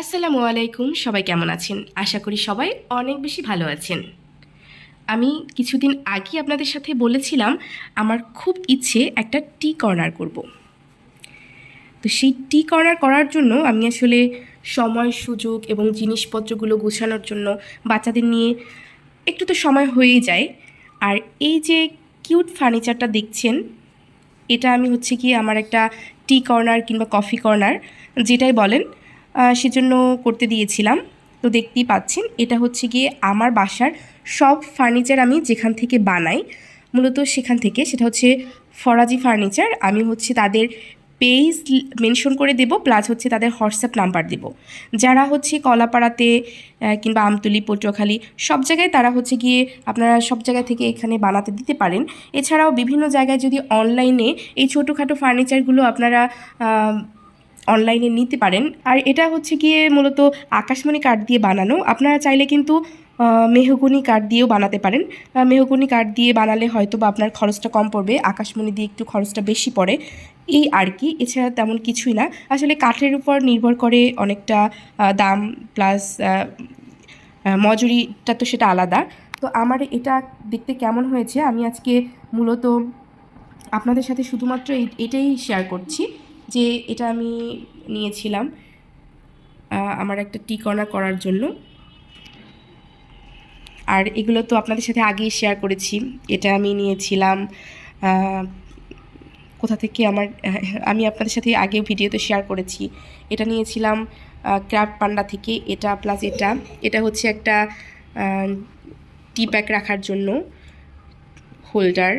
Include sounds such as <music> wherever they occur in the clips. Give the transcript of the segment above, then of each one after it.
আসসালামু আলাইকুম, সবাই কেমন আছেন? আশা করি সবাই অনেক বেশি ভালো আছেন। আমি কিছুদিন আগে আপনাদের সাথে বলেছিলাম, আমার খুব ইচ্ছে একটা টি কর্নার করব। তো সেই টি কর্নার করার জন্য আমি আসলে সময়, সুযোগ এবং জিনিসপত্রগুলো গোছানোর জন্য বাচ্চাদের নিয়ে একটু তো সময় হয়েই যায়। আর এই যে কিউট ফার্নিচারটা দেখছেন, এটা আমি হচ্ছে কি আমার একটা টি কর্নার কিংবা কফি কর্নার, যেটাই বলেন সেজন্য করতে দিয়েছিলাম। তো দেখতেই পাচ্ছেন, এটা হচ্ছে গিয়ে আমার বাসার সব ফার্নিচার আমি যেখান থেকে বানাই, মূলত সেখান থেকে। সেটা হচ্ছে ফরাজি ফার্নিচার আমি হচ্ছে তাদের পেজ মেনশন করে দেব প্লাস হচ্ছে তাদের হোয়াটসঅ্যাপ নাম্বার দেব। যারা হচ্ছে কলাপাড়াতে কিংবা আমতলি, পটুয়াখালী, সব জায়গায় তারা হচ্ছে গিয়ে আপনারা সব জায়গা থেকে এখানে বানাতে দিতে পারেন। এছাড়াও বিভিন্ন জায়গায় যদি অনলাইনে এই ছোটোখাটো ফার্নিচারগুলো আপনারা অনলাইনে নিতে পারেন। আর এটা হচ্ছে গিয়ে মূলত আকাশমণি কাঠ দিয়ে বানানো। আপনারা চাইলে কিন্তু মেহগুনি কাঠ দিয়েও বানাতে পারেন। মেহগুনি কাঠ দিয়ে বানালে হয়তো বা আপনার খরচটা কম পড়বে। আকাশমণি দিয়ে একটু খরচটা বেশি পড়ে। এই আর কি। এছাড়া তেমন কিছুই না। আসলে কাঠের উপর নির্ভর করে অনেকটা দাম প্লাস মজুরিটা তো সেটা আলাদা। তো আমার এটা দেখতে কেমন হয়েছে? আমি আজকে মূলত আপনাদের সাথে শুধুমাত্র এটাই শেয়ার করছি। যে এটা আমি নিয়েছিলাম আমার একটা টি কর্নার করার জন্য। আর এগুলো তো আপনাদের সাথে আগেই শেয়ার করেছি। এটা আমি নিয়েছিলাম কোথা থেকে আমার, <laughs> আমি আপনাদের সাথে আগেও ভিডিওতে শেয়ার করেছি। এটা নিয়েছিলাম ক্রাফট পান্ডা থেকে। এটা প্লাস এটা। এটা হচ্ছে একটা টি ব্যাগ রাখার জন্য হোল্ডার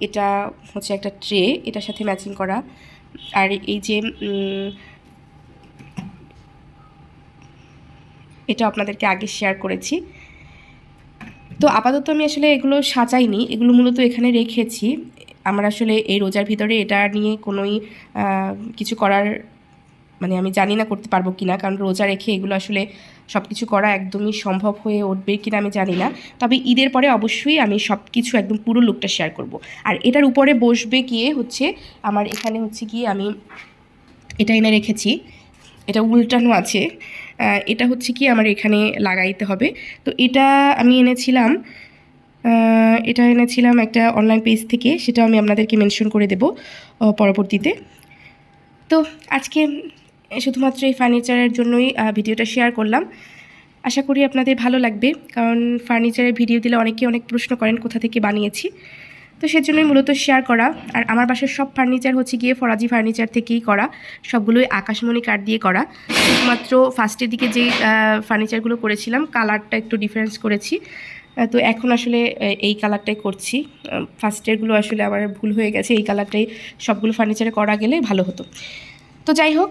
এটা হচ্ছে একটা ট্রে এটার সাথে ম্যাচিং করা। আর এই যে এটা আপনাদেরকে আগে শেয়ার করেছি। তো আপাতত আমি আসলে এগুলো সাজাইনি, এগুলো মূলত এখানে রেখেছি। আমার আসলে এই রোজার ভিতরে এটা নিয়ে কোনোই কিছু করার মানে আমি জানি না করতে পারব কিনা, কারণ রোজা রেখে এগুলো আসলে সব কিছু করা একদমই সম্ভব হয়ে উঠবে কিনা আমি জানি না। তবে ঈদের পরে অবশ্যই আমি সব কিছু একদম পুরো লুকটা শেয়ার করব। আর এটার উপরে বসবে গিয়ে হচ্ছে আমার এখানে হচ্ছে গিয়ে আমি এটা এনে রেখেছি। এটা উল্টানো আছে। এটা হচ্ছে কি আমার এখানে লাগাইতে হবে। তো এটা আমি এনেছিলাম এটা এনেছিলাম একটা অনলাইন পেজ থেকে সেটা আমি আপনাদেরকে মেনশন করে দেব পরবর্তীতে। তো আজকে শুধুমাত্র এই ফার্নিচারের জন্যই ভিডিওটা শেয়ার করলাম। আশা করি আপনাদের ভালো লাগবে, কারণ ফার্নিচারের ভিডিও দিলে অনেকে অনেক প্রশ্ন করেন, কোথা থেকে বানিয়েছি। তো সেজন্যই মূলত শেয়ার করা। আর আমার বাসার সব ফার্নিচার হচ্ছে গিয়ে ফরাজি ফার্নিচার থেকেই করা। সবগুলোই আকাশমণি কাঠ দিয়ে করা। শুধুমাত্র ফার্স্টের দিকে যে ফার্নিচারগুলো করেছিলাম কালারটা একটু ডিফারেন্স করেছি। তো এখন আসলে এই কালারটাই করছি। ফার্স্টেরগুলো আসলে আমার ভুল হয়ে গেছে। এই কালারটাই সবগুলো ফার্নিচারে করা গেলে ভালো হতো। তো যাই হোক